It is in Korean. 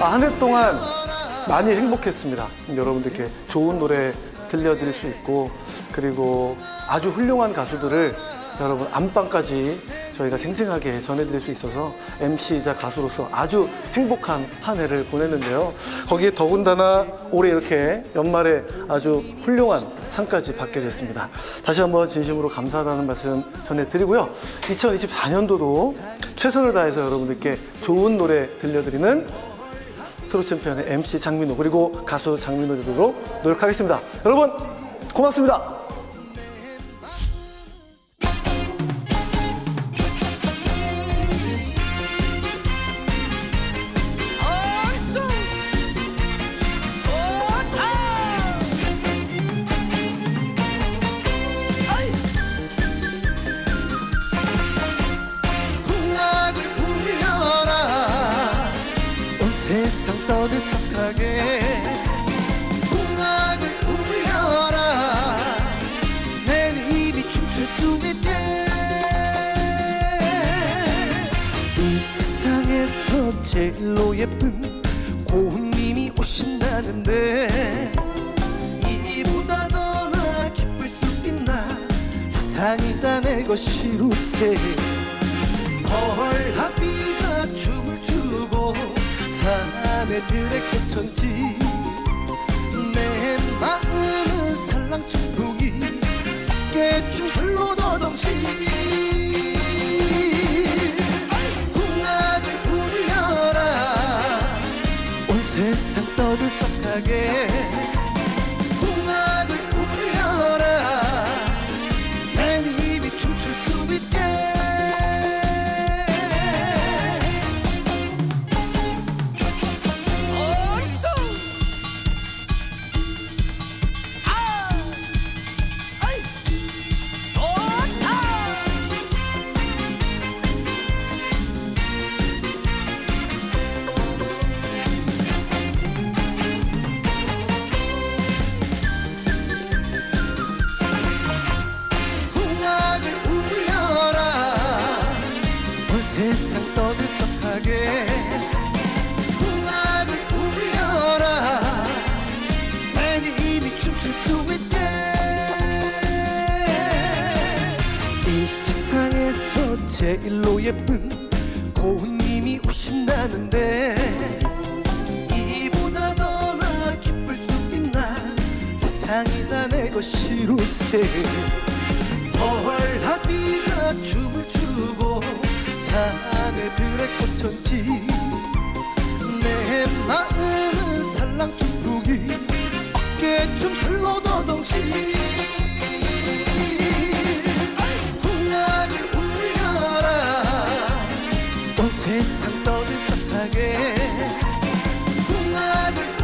아, 한해 동안 많이 행복했습니다. 여러분들께 좋은 노래 들려드릴 수 있고 그리고 아주 훌륭한 가수들을 여러분 안방까지 저희가 생생하게 전해드릴 수 있어서 MC이자 가수로서 아주 행복한 한 해를 보냈는데요. 거기에 더군다나 올해 이렇게 연말에 아주 훌륭한 상까지 받게 됐습니다. 다시 한번 진심으로 감사하다는 말씀 전해드리고요. 2024년도도 최선을 다해서 여러분들께 좋은 노래 들려드리는 트롯 챔피언의 MC 장민호 그리고 가수 장민호 되도록 노력하겠습니다. 여러분 고맙습니다. 떠들썩하게 풍악을 울려라. 내 입이 춤출 수 있게. 이 세상에서 제일로 예쁜 고운님이 오신다는데 이보다 더 나 기쁠 수 있나? 세상이 다 내 것이로세. 헐 하비가 춤을 추고 사내들의 꽃천지. 내 마음은 살랑춤풍이 어깨춤 홀로도 덩시 풍악을 울려라. 온 세상 떠들썩하게 세상 떠들썩하게 풍악을 울려라. 내 입이 춤출 수 있게. 이 세상에서 제일로 예쁜 고운님이 오신다는데 이보다 더 나 기쁠 수 있나? 세상이 다 내 것이로세. 헐 하비가 춤을 추고 사내들의 꽃천지. 내 마음은 살랑춤풍이 어깨춤 동시. 풍악을 울려라. 온 세상 떠들썩하게. 풍악을